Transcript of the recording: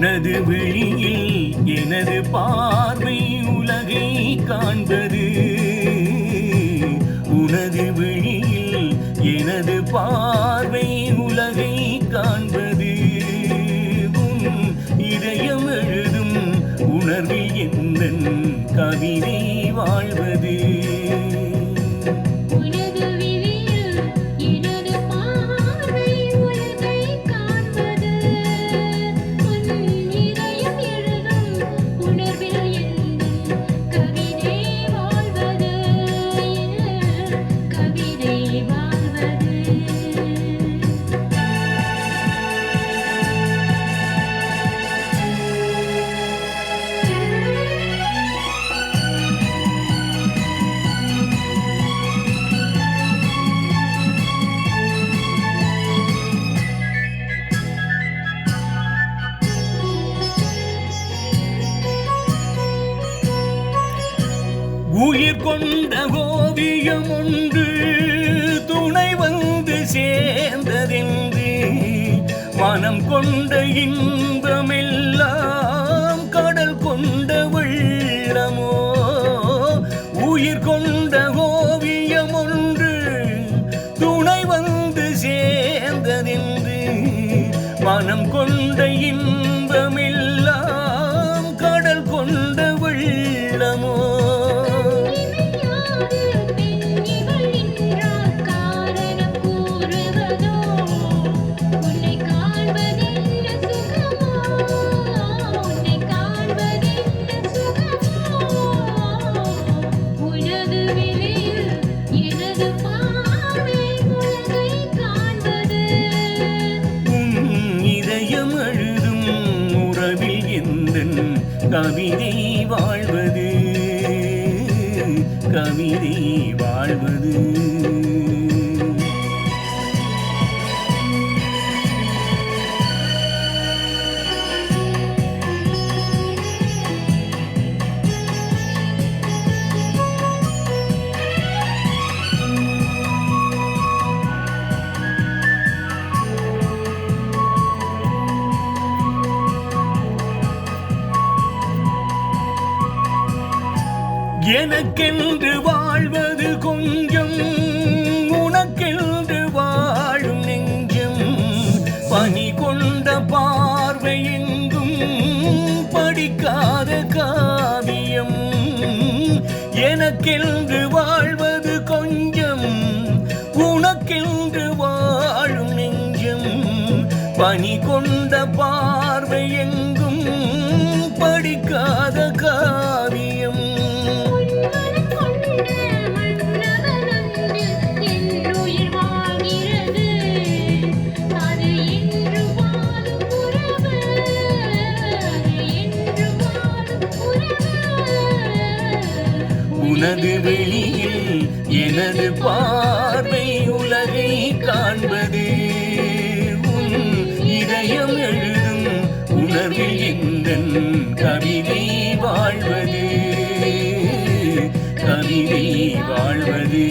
உனது விழியில் எனது பார்வை உலகை காண்பது. உனது விழியில் எனது பார்வை உயிர் கொண்ட ஓவியம் ஒன்று துணை வந்து சேர்ந்ததென்று மனம் கொண்ட இன்பமெல்லாம் கடல் கொண்ட வெள்ளமோ உயிர் கொண்ட ஓவியம் ஒன்று துணை வந்து சேர்ந்ததென்று மனம் கொண்ட கவிதை வாழ்வது கவிதை வாழ்வது. எனக்கென்று வாழ்வது கொஞ்சம் உனக்கென்று வாழும் நெஞ்சம். பனி கொண்ட பார்வை எங்கும் படிக்காத காவியம். எனக்கென்று வாழ்வது கொஞ்சம் உனக்கென்று வாழும் நெஞ்சம். பனி கொண்ட பார்வை எங்கும் படிக்காத உனது வெளியில் எனது பார்வை உலகை காண்பது. உன் இதயம் எழுதும் உணர்வில் எந்தன் கவிதை வாழ்வது? கவிதை வாழ்வது.